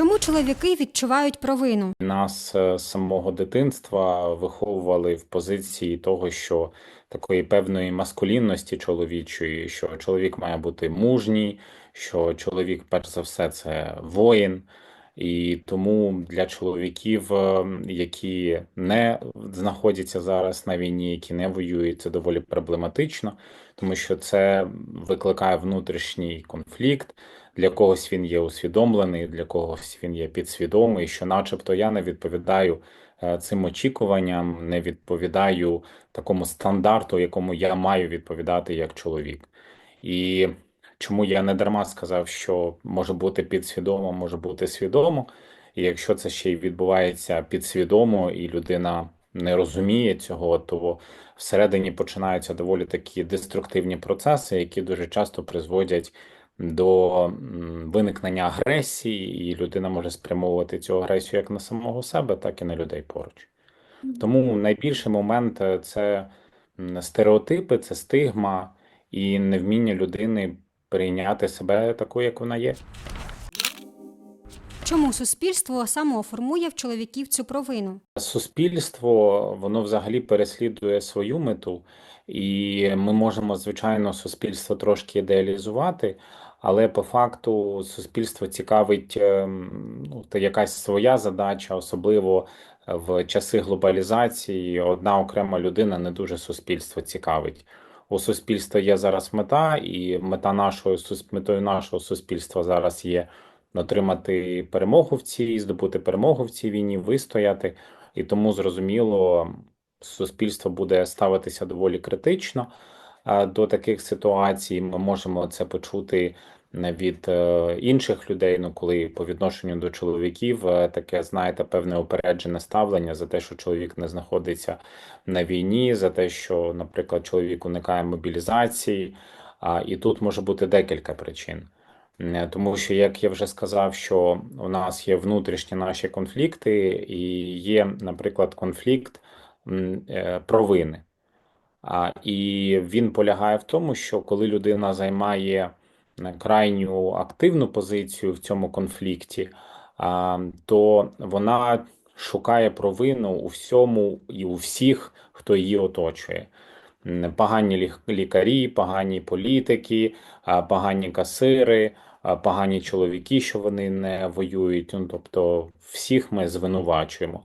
Чому чоловіки відчувають провину? Нас е, з самого дитинства виховували в позиції того, що такої певної маскулінності чоловічої, що чоловік має бути мужній, що чоловік, перш за все, це воїн. І тому для чоловіків, е, які не знаходяться зараз на війні, які не воюють, це доволі проблематично, тому що це викликає внутрішній конфлікт. Для когось він є усвідомлений, для когось він є підсвідомий, що, начебто, я не відповідаю е, цим очікуванням, не відповідаю такому стандарту, якому я маю відповідати як чоловік. І чому я не дарма сказав, що може бути підсвідомо, може бути свідомо. І якщо це ще й відбувається підсвідомо, і людина не розуміє цього, то всередині починаються доволі такі деструктивні процеси, які дуже часто призводять до виникнення агресії, і людина може спрямовувати цю агресію як на самого себе, так і на людей поруч. Тому найбільший момент е, це стереотипи, це стигма і невміння людини прийняти себе такою, як вона є. Чому суспільство самоформує в чоловіків цю провину? Суспільство воно взагалі переслідує свою мету, і ми можемо, звичайно, суспільство трошки ідеалізувати, але по факту суспільство цікавить ем, ну, якась своя задача, особливо в часи глобалізації. Одна окрема людина не дуже суспільство цікавить. У суспільства є зараз мета, і мета нашого метою нашого суспільства зараз є отримати перемогу в цій, здобути перемогу в цій війні, вистояти. І тому зрозуміло, суспільство буде ставитися доволі критично е, до таких ситуацій. Ми можемо це почути е, від е, інших людей. Ну, коли по відношенню до чоловіків е, таке, знаєте, певне упереджене ставлення за те, що чоловік не знаходиться на війні, за те, що, наприклад, чоловік уникає мобілізації. А, І тут може бути декілька причин. Тому що, як я вже сказав, що у нас є внутрішні наші конфлікти, і є, наприклад, конфлікт провини. І він полягає в тому, що коли людина займає е, крайню активну позицію в цьому конфлікті, то вона шукає провину у всьому і у всіх, хто її оточує. Погані лікарі, погані політики, погані касири, погані чоловіки, що вони не воюють. Ну, тобто всіх ми звинувачуємо.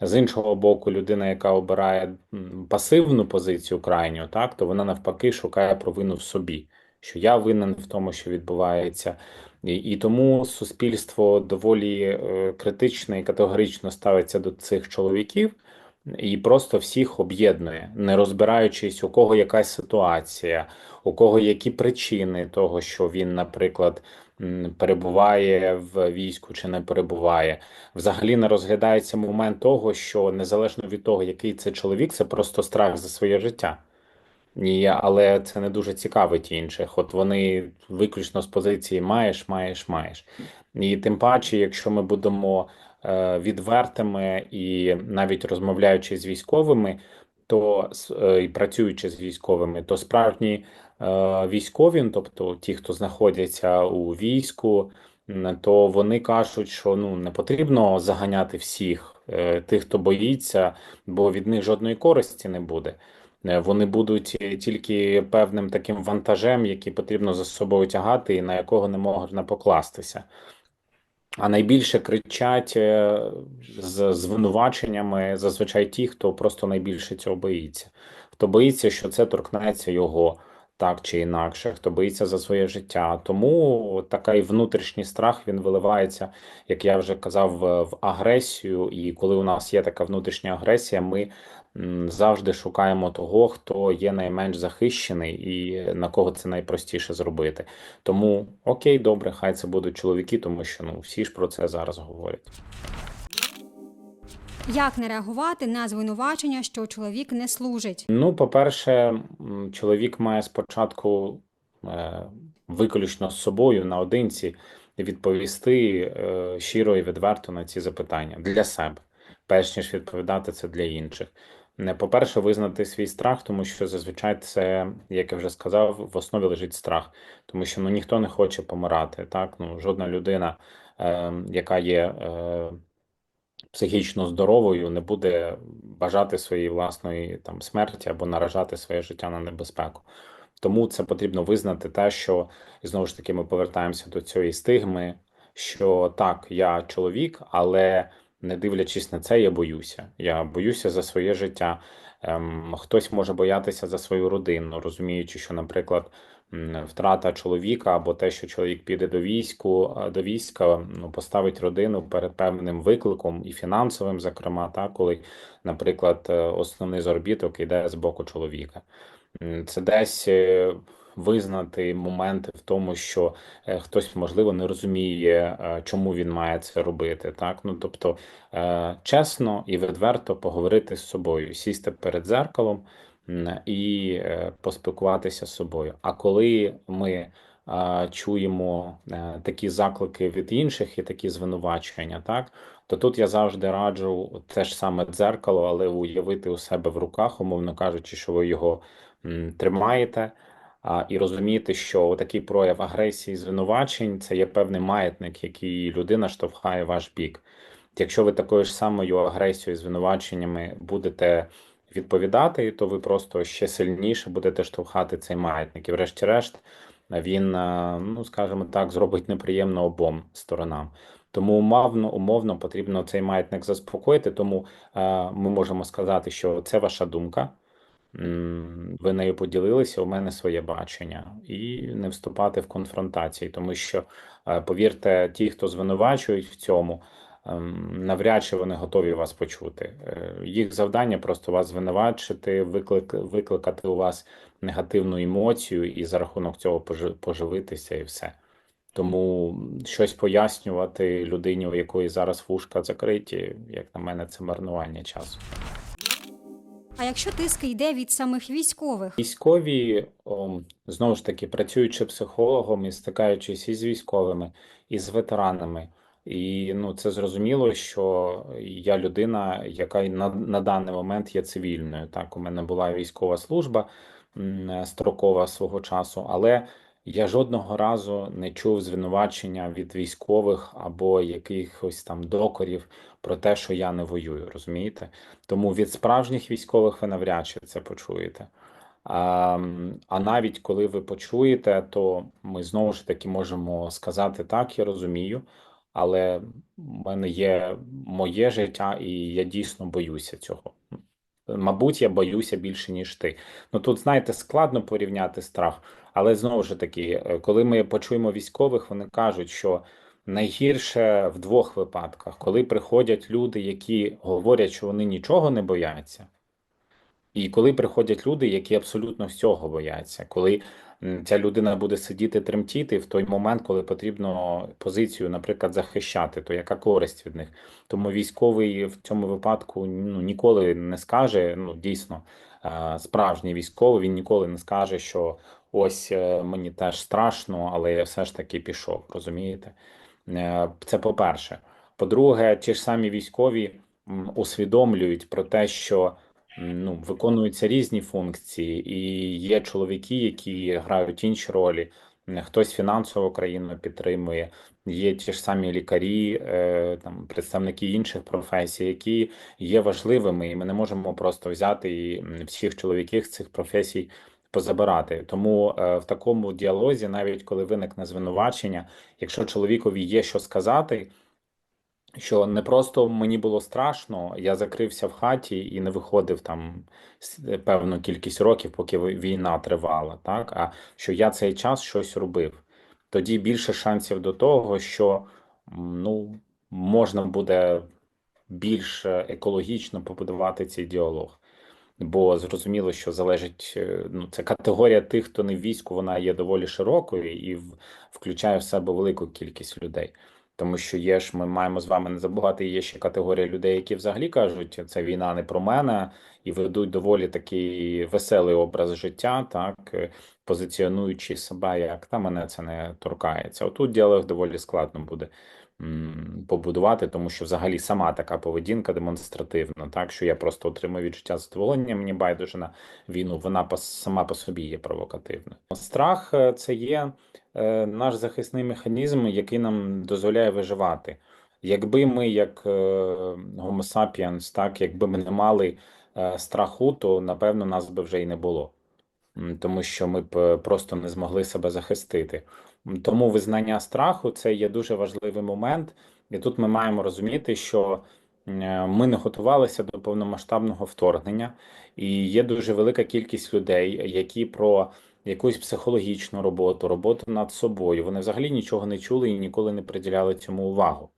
З іншого боку, людина, яка обирає пасивну позицію крайню, так, то вона навпаки шукає провину в собі, що я винен в тому, що відбувається. І, і тому суспільство доволі е, критично і категорично ставиться до цих чоловіків і просто всіх об'єднує, не розбираючись, у кого якась ситуація, у кого які причини того, що він, наприклад, перебуває в війську чи не перебуває. Взагалі не розглядається момент того, що незалежно від того, який це чоловік, це просто страх за своє життя. І, але це не дуже цікавить інших. От вони виключно з позиції маєш, маєш, маєш. І тим паче, якщо ми будемо е, відвертими і навіть розмовляючи з військовими, то е, і працюючи з військовими, то справжні е, військові, ну, тобто ті, хто знаходяться у війську, то вони кажуть, що ну не потрібно заганяти всіх е, тих, хто боїться, бо від них жодної користі не буде. Вони будуть тільки певним таким вантажем, який потрібно за собою тягати, і на якого не можна покластися. А найбільше кричать е, з звинуваченнями зазвичай ті, хто просто найбільше цього боїться. Хто боїться, що це торкнеться його так чи інакше, хто боїться за своє життя. Тому такий внутрішній страх він виливається, як я вже казав, в агресію. І коли у нас є така внутрішня агресія, ми завжди шукаємо того, хто є найменш захищений і на кого це найпростіше зробити. Тому окей, добре, хай це будуть чоловіки, тому що ну всі ж про це зараз говорять. Як не реагувати на звинувачення, що чоловік не служить? Ну, по-перше, чоловік має спочатку е, виключно з собою наодинці відповісти е, щиро і відверто на ці запитання для себе, перш ніж відповідати це для інших. По-перше, визнати свій страх, тому що зазвичай це, як я вже сказав, в основі лежить страх, тому що ну ніхто не хоче помирати. Так, ну жодна людина, е, яка є е, психічно здоровою, не буде бажати своєї власної там смерті або наражати своє життя на небезпеку. Тому це потрібно визнати те, що і знову ж таки ми повертаємося до цієї стигми, що так, я чоловік, але не дивлячись на це, я боюся. Я боюся за своє життя. Ем, хтось може боятися за свою родину, розуміючи, що, наприклад, втрата чоловіка або те, що чоловік піде до війську, е, до війська, ну поставить родину перед певним викликом і фінансовим, зокрема, так, коли, наприклад, е, основний заробіток йде з боку чоловіка. Це десь е, визнати моменти в тому, що е, хтось, можливо, не розуміє, е, чому він має це робити. Так, ну тобто е, чесно і відверто поговорити з собою, сісти перед зеркалом і поспілкуватися з собою. А коли ми чуємо такі заклики від інших і такі звинувачення, так. То тут я завжди раджу те ж саме дзеркало, але уявити у себе в руках, умовно кажучи, що ви його м, тримаєте, а, і розуміти, що такий прояв агресії, звинувачень це є певний маятник, який людина штовхає ваш бік. Якщо ви такою ж самою агресією, звинуваченнями будете відповідати, то ви просто ще сильніше будете штовхати цей маятник. І врешті-решт він, е, ну скажімо так, зробить неприємно обом сторонам. Тому умовно, умовно потрібно цей маятник заспокоїти. Тому е, ми можемо сказати, що це ваша думка. Ви нею поділилися, у мене своє бачення, і не вступати в конфронтації, тому що, е, повірте, ті, хто звинувачують в цьому, ем, навряд чи вони готові вас почути. Е, Їх завдання просто вас звинувачити, виклик, викликати у вас негативну емоцію і за рахунок цього пожи- поживитися і все. Тому щось пояснювати людині, у якої зараз вушка закриті, як на мене, це марнування часу. А якщо тиск йде від самих військових, Військові, знову ж таки, працюючи психологом і стикаючись із військовими, і з ветеранами, і ну це зрозуміло, що я людина, яка на, на даний момент є цивільною. Так, у мене була військова служба строкова свого часу, але я жодного разу не чув звинувачення від військових або якихось там докорів про те, що я не воюю, розумієте? Тому від справжніх військових ви навряд чи це почуєте. А, а навіть коли ви почуєте, то ми знову ж таки можемо сказати так, я розумію, але в мене є моє життя, і я дійсно боюся цього. Мабуть, я боюся більше, ніж ти. Ну тут, знаєте, складно порівняти страх, але знову ж таки, е, коли ми почуємо військових, вони кажуть, що найгірше в двох випадках, коли приходять люди, які говорять, що вони нічого не бояться. І коли приходять люди, які абсолютно всього бояться, коли ця людина буде сидіти тремтіти в той момент, коли потрібно позицію, наприклад, захищати, то яка користь від них? Тому військовий в цьому випадку ну, ніколи не скаже, ну дійсно, е, справжній військовий, він ніколи не скаже, що ось е, мені теж страшно, але я все ж таки пішов, розумієте? Е, Це по-перше. По-друге, ті ж самі військові усвідомлюють про те, що ну, виконуються різні функції, і є чоловіки, які грають інші ролі. М, Хтось фінансово країну підтримує, є ті ж самі лікарі, е, там представники інших професій, які є важливими, і ми не можемо просто взяти і всіх чоловіків з цих професій позабирати. Тому е, в такому діалозі, навіть коли виникне звинувачення, якщо чоловікові є що сказати що не просто мені було страшно, я закрився в хаті і не виходив там певну кількість років, поки війна тривала, так? А що я цей час щось робив. Тоді більше шансів до того, що ну, можна буде більш е, екологічно побудувати цей діалог. Бо зрозуміло, що залежить, е, ну, це категорія тих, хто не в війську, вона є доволі широкою і включає в себе велику кількість людей. Тому що є ж, ми маємо з вами не забувати, є ще категорія людей, які взагалі кажуть, це війна не про мене, і ведуть доволі такий веселий образ життя, так е, позиціонуючи себе як та мене це не торкається. Отут діалог доволі складно буде побудувати, тому що взагалі сама така поведінка демонстративна, так що я просто отримую відчуття задоволення, мені байдуже на війну, вона сама по собі є провокативною. Страх е, це є наш захисний механізм, який нам дозволяє виживати. Якби ми, як е, Homo sapiens, так, якби ми не мали е, страху, то напевно нас би вже й не було. Тому що ми б е, просто не змогли себе захистити. Тому визнання страху це є дуже важливий момент, і тут ми маємо розуміти, що е, ми не готувалися до повномасштабного вторгнення, і є дуже велика кількість людей, які про якусь психологічну роботу, роботу над собою, вони взагалі нічого не чули і ніколи не приділяли цьому увагу.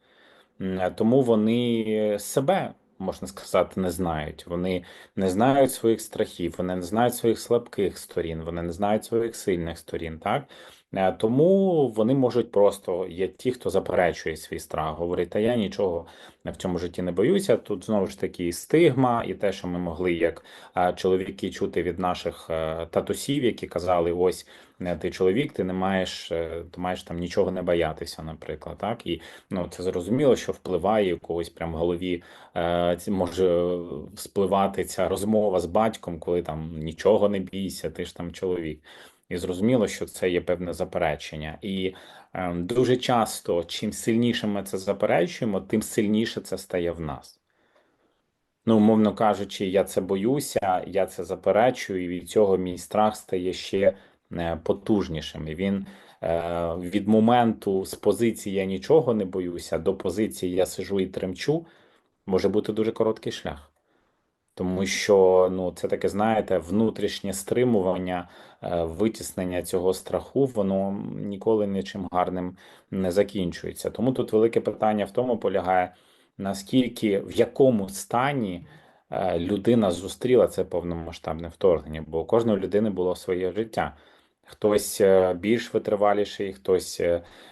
Тому вони себе, можна сказати, не знають. Вони не знають своїх страхів, вони не знають своїх слабких сторін, вони не знають своїх сильних сторін. Так Е, тому вони можуть просто є ті, хто заперечує свій страх, говорить, та я нічого в цьому житті не боюся. Тут знову ж таки стигма, і те, що ми могли як е, чоловіки чути від наших е, татусів, які казали: ось е, ти чоловік, ти не маєш, е, ти маєш там нічого не боятися, наприклад. Так і ну це зрозуміло, що впливає у когось прям в голові. е, Може спливати ця розмова з батьком, коли там нічого не бійся, ти ж там чоловік. І зрозуміло, що це є певне заперечення. І е, дуже часто, чим сильніше ми це заперечуємо, тим сильніше це стає в нас. Ну, умовно кажучи, я це боюся, я це заперечую, і від цього мій страх стає ще е, потужнішим. І він е, від моменту з позиції я нічого не боюся до позиції я сижу і тремчу, може бути дуже короткий шлях. Тому що ну це таке, знаєте, внутрішнє стримування, е, витіснення цього страху, воно ніколи нічим гарним не закінчується. Тому тут велике питання в тому полягає, наскільки в якому стані е, людина зустріла це повномасштабне вторгнення, бо у кожної людини було своє життя. Хтось е, більш витриваліший, хтось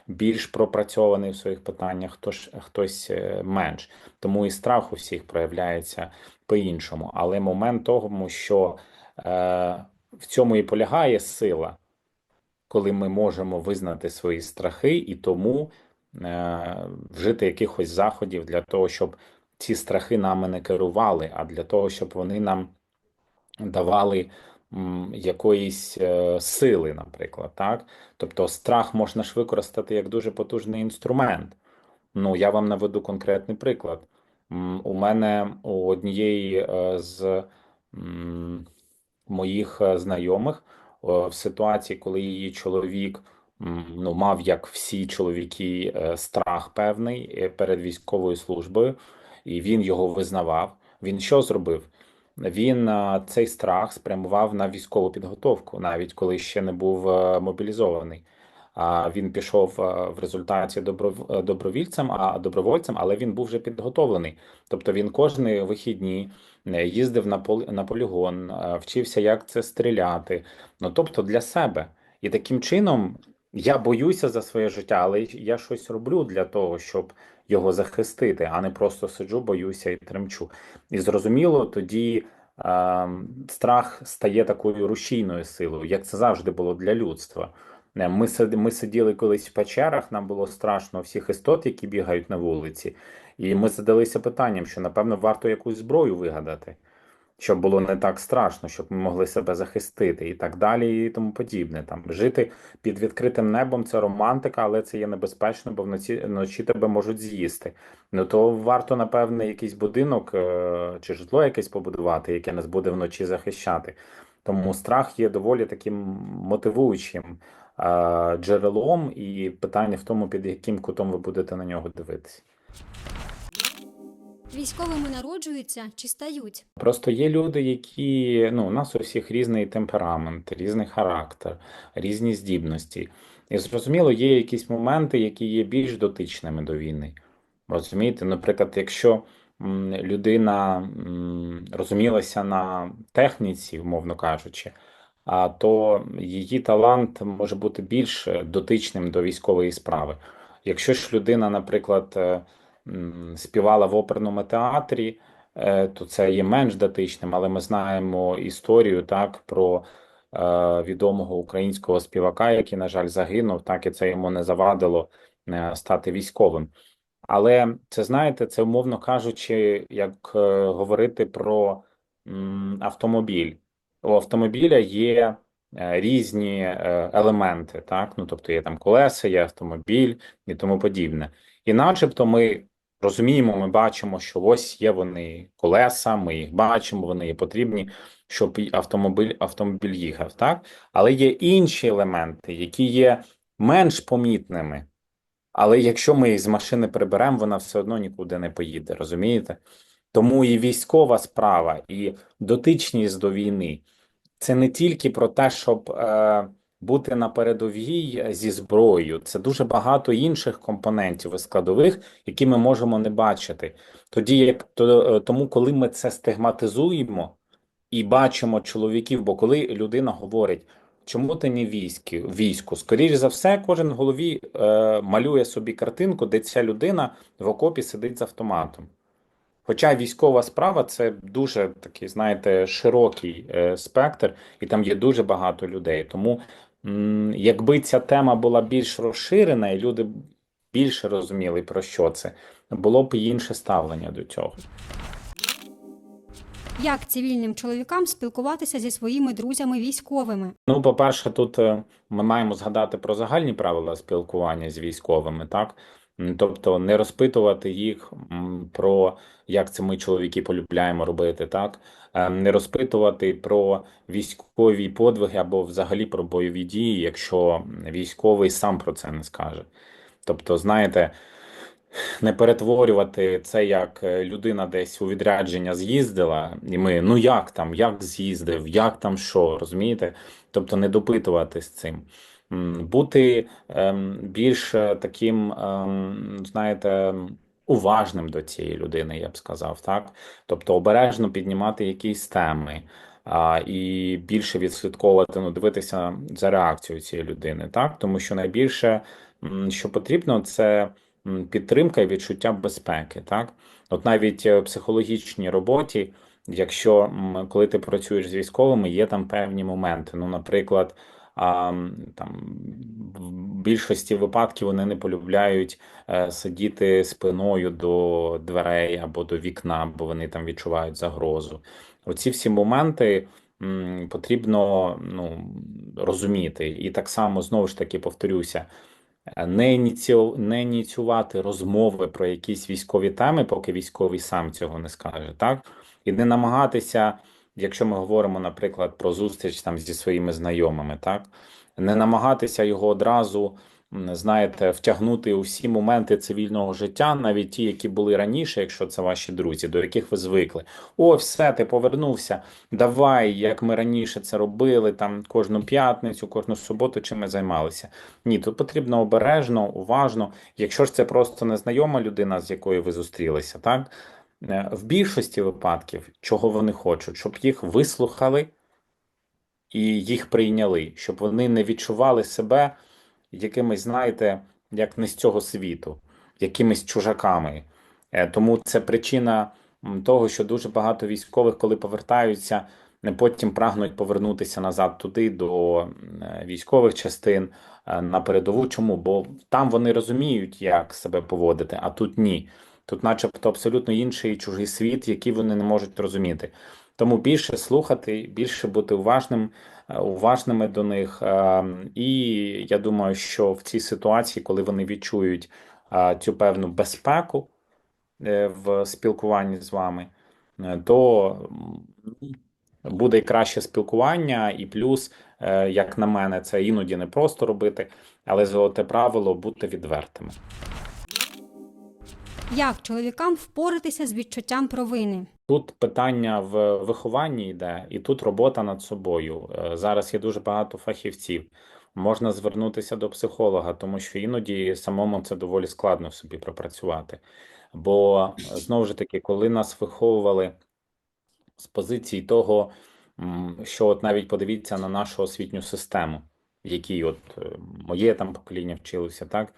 більш пропрацьований в своїх питаннях, хтось, хтось менш. Тому і страх у всіх проявляється по-іншому. Але момент того, що е, в цьому і полягає сила, коли ми можемо визнати свої страхи і тому е, вжити якихось заходів для того, щоб ці страхи нами не керували, а для того, щоб вони нам давали якоїсь е, сили, наприклад, так? Тобто страх можна ж використати як дуже потужний інструмент. Ну, я вам наведу конкретний приклад. У мене у однієї е, з моїх е, знайомих е, в ситуації, коли її чоловік ну, мав, як всі чоловіки, страх певний перед військовою службою, і він його визнавав. Він що зробив? Він цей страх спрямував на військову підготовку, навіть коли ще не був мобілізований. Він пішов е, в результаті е, добровільцем, а добровольцем, але він був вже підготовлений. Тобто він кожні вихідні е, їздив на на полігон, вчився, як це стріляти. Ну тобто для себе. І таким чином я боюся за своє життя, але я щось роблю для того, щоб його захистити, а не просто сиджу, боюся і тремчу. І зрозуміло, тоді е, страх стає такою рушійною силою, як це завжди було для людства. Ми, ми сиділи колись в печерах, нам було страшно всіх істот, які бігають на вулиці, і ми задалися питанням, що напевно варто якусь зброю вигадати, щоб було не так страшно, щоб ми могли себе захистити і так далі, і тому подібне. Там жити під відкритим небом це романтика, але це є небезпечно, бо вночі, вночі тебе можуть з'їсти. Ну то варто, напевне, якийсь будинок е, чи житло якесь побудувати, яке нас буде вночі захищати. Тому страх є доволі таким мотивуючим джерелом, і питання в тому, під яким кутом ви будете на нього дивитися. Військовими народжуються чи стають? Просто є люди, які ну, у нас у всіх різний темперамент, різний характер, різні здібності. І зрозуміло, є якісь моменти, які є більш дотичними до війни. Розумієте, наприклад, якщо людина розумілася на техніці, умовно кажучи, то її талант може бути більш дотичним до військової справи. Якщо ж людина, наприклад, е, співала в оперному театрі, е, то це є менш датичним, але ми знаємо історію так про е, відомого українського співака, який, на жаль, загинув, так і це йому не завадило е, стати військовим. Але це знаєте, це умовно кажучи, як е, говорити про автомобіль. У автомобіля є е, різні е, елементи, так? Ну, тобто є там колеса, є автомобіль і тому подібне. І начебто ми розуміємо, ми бачимо, що ось є вони колеса, ми їх бачимо, вони є потрібні, щоб автомобіль, автомобіль їхав, так? Але є інші елементи, які є менш помітними. Але якщо ми їх з машини приберемо, вона все одно нікуди не поїде, розумієте? Тому і військова справа, і дотичність до війни це не тільки про те, щоб е, бути на передовій зі зброєю, це дуже багато інших компонентів і складових, які ми можемо не бачити. Тоді як то, е, тому, коли ми це стигматизуємо і бачимо чоловіків, бо коли людина говорить. Чому ти не військи, війську? Скоріш за все, кожен в голові е, малює собі картинку, де ця людина в окопі сидить з автоматом. Хоча військова справа це дуже такий, знаєте, широкий е, спектр, і там є дуже багато людей. Тому, якби ця тема була більш розширена, і люди більше розуміли, про що це, було б інше ставлення до цього. Як цивільним чоловікам спілкуватися зі своїми друзями військовими? Ну, по-перше, тут е, ми маємо згадати про загальні правила спілкування з військовими, так? Тобто не розпитувати їх про як це ми, чоловіки, полюбляємо робити, так? Е, Не розпитувати про військові подвиги або взагалі про бойові дії, якщо військовий сам про це не скаже. Тобто, знаєте, не перетворювати це як е, людина десь у відрядження з'їздила, і ми ну як там, як з'їздив, як там що, розумієте? Тобто не допитуватись цим. Бути ем, більш е, таким, ем, знаєте, уважним до цієї людини, я б сказав, так? Тобто обережно піднімати якісь теми. А, і більше відслідковувати, ну, дивитися за реакцією цієї людини, так? Тому що найбільше, що потрібно, це підтримка і відчуття безпеки, так? От навіть е, в психологічній роботі, якщо коли ти працюєш з військовими, є там певні моменти. Ну, наприклад, а, там в більшості випадків вони не полюбляють е, сидіти спиною до дверей або до вікна, бо вони там відчувають загрозу. Оці всі моменти потрібно ну, розуміти. І так само знову ж таки повторюся не ініціо... не ініціювати розмови про якісь військові теми, поки військовий сам цього не скаже, так? І не намагатися, якщо ми говоримо, наприклад, про зустріч там зі своїми знайомими, так? Не намагатися його одразу, знаєте, втягнути у всі моменти цивільного життя, навіть ті, які були раніше, якщо це ваші друзі, до яких ви звикли. О, все, ти повернувся. Давай, як ми раніше це робили, там кожну п'ятницю, кожну суботу, чим ми займалися. Ні, тут потрібно обережно, уважно. Якщо ж це просто незнайома людина, з якою ви зустрілися, так в більшості випадків, чого вони хочуть, щоб їх вислухали і їх прийняли, щоб вони не відчували себе якимись, знаєте, як не з цього світу, якимись чужаками. Е, Тому це причина того, що дуже багато військових, коли повертаються, не потім прагнуть повернутися назад туди, до е, військових частин е, на передову. Чому? Бо там вони розуміють, як себе поводити, а тут ні. Тут, начебто, абсолютно інший чужий світ, який вони не можуть розуміти. Тому більше слухати, більше бути уважним, е, уважними до них. Е, І я думаю, що в цій ситуації, коли вони відчують е, цю певну безпеку в спілкуванні з вами, то буде краще спілкування, і плюс, як на мене, це іноді не просто робити, але золоте правило бути відвертими. Як чоловікам впоратися з відчуттям провини? Тут питання в вихованні йде, і тут робота над собою. Е, Зараз є дуже багато фахівців. Можна звернутися до психолога, тому що іноді самому це доволі складно собі пропрацювати. Бо знову ж таки, коли нас виховували з позиції того, що от навіть подивіться на нашу освітню систему, в якій от е, моє там покоління вчилося, так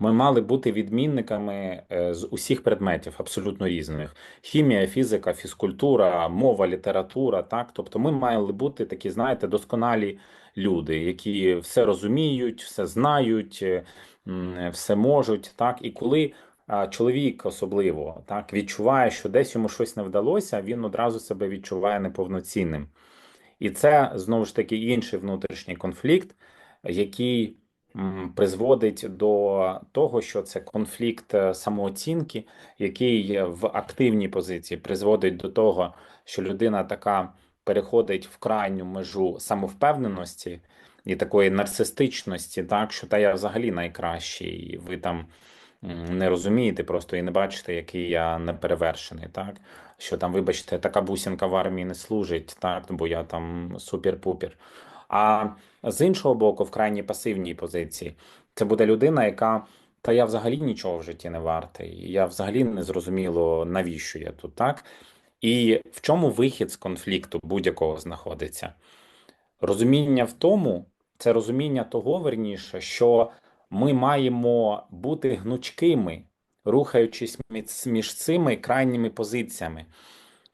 ми мали бути відмінниками е, з усіх предметів, абсолютно різних: хімія, фізика, фізкультура, мова, література. Так, тобто, ми мали бути такі, знаєте, досконалі люди, які все розуміють, все знають, е, все можуть. Так, і коли чоловік особливо так відчуває, що десь йому щось не вдалося, він одразу себе відчуває неповноцінним. І це знову ж таки інший внутрішній конфлікт, який призводить до того, що це конфлікт е, самооцінки, який в активній позиції призводить до того, що людина така переходить в крайню межу самовпевненості і такої нарцистичності, так що та я взагалі найкращий, і ви там не розумієте просто і не бачите, який я неперевершений, так що там, вибачте, така бусинка в армії не служить, так, бо я там супер-пупер. А з іншого боку, в крайній пасивній позиції, це буде людина, яка та я взагалі нічого в житті не вартий, я взагалі не зрозуміло, навіщо я тут, так? І в чому вихід з конфлікту будь-якого знаходиться? Розуміння в тому, це розуміння того, верніше, що ми маємо бути гнучкими, рухаючись між- цими крайніми позиціями.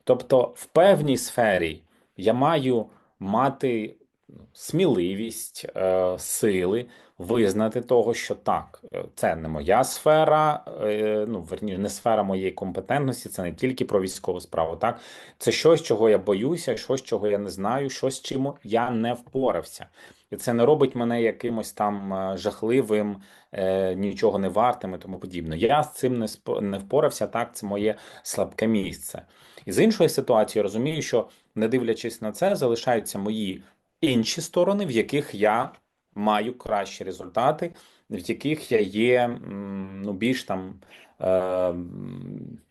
Тобто, в певній сфері я маю мати сміливість, е, сили визнати того, що так, е, це не моя сфера, е, ну верніше, не сфера моєї компетентності, це не тільки про військову справу. Так, це щось, чого я боюся, щось, чого я не знаю, щось, чим я не впорався. І це не робить мене якимось там жахливим, е, нічого не вартим і тому подібне. Я з цим не не впорався. Так, це моє слабке місце. І з іншої ситуації я розумію, що не дивлячись на це, залишаються мої інші сторони, в яких я маю кращі результати, в яких я є ну, більш там, е,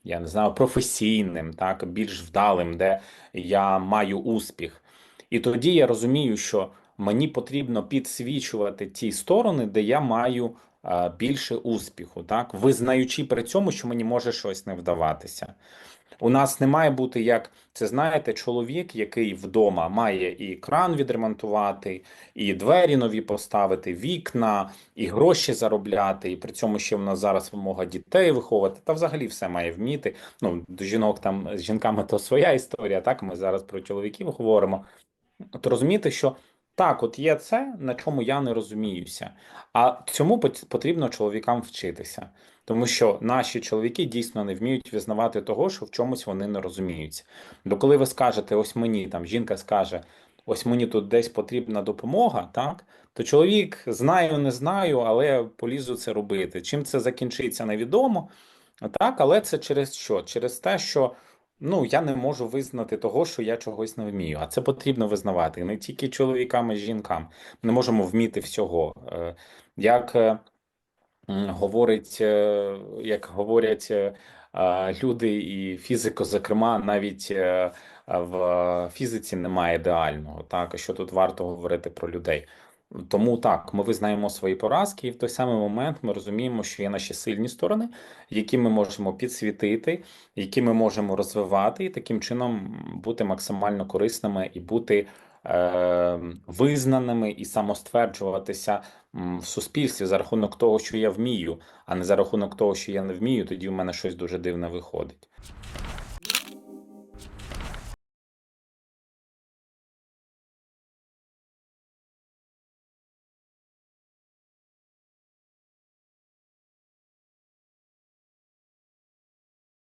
я не знаю, професійним, так, більш вдалим, де я маю успіх. І тоді я розумію, що мені потрібно підсвічувати ті сторони, де я маю е, більше успіху, так, визнаючи при цьому, що мені може щось не вдаватися. У нас не має бути як це, знаєте, чоловік, який вдома має і кран відремонтувати, і двері нові поставити, вікна, і гроші заробляти. І при цьому ще в нас зараз вимога дітей виховувати. Та взагалі все має вміти. Ну, жінок там з жінками то своя історія. Так, ми зараз про чоловіків говоримо. От розуміти, що так, от є це, на чому я не розуміюся. А цьому потрібно чоловікам вчитися. Тому що наші чоловіки дійсно не вміють визнавати того, що в чомусь вони не розуміються. Бо коли ви скажете, ось мені там жінка скаже, ось мені тут десь потрібна допомога, так то чоловік знаю, не знаю, але полізу це робити. Чим це закінчиться, невідомо. Так, але це через що? Через те, що ну я не можу визнати того, що я чогось не вмію. А це потрібно визнавати не тільки чоловікам, й жінкам. Ми не можемо вміти всього. Е, Як е, говорить, е, як говорять люди і фізико, зокрема, навіть в фізиці немає ідеального. Так, що тут варто говорити про людей? Тому так, ми визнаємо свої поразки, і в той самий момент ми розуміємо, що є наші сильні сторони, які ми можемо підсвітити, які ми можемо розвивати, і таким чином бути максимально корисними і бути е, визнаними і самостверджуватися в суспільстві за рахунок того, що я вмію, а не за рахунок того, що я не вмію, тоді в мене щось дуже дивне виходить.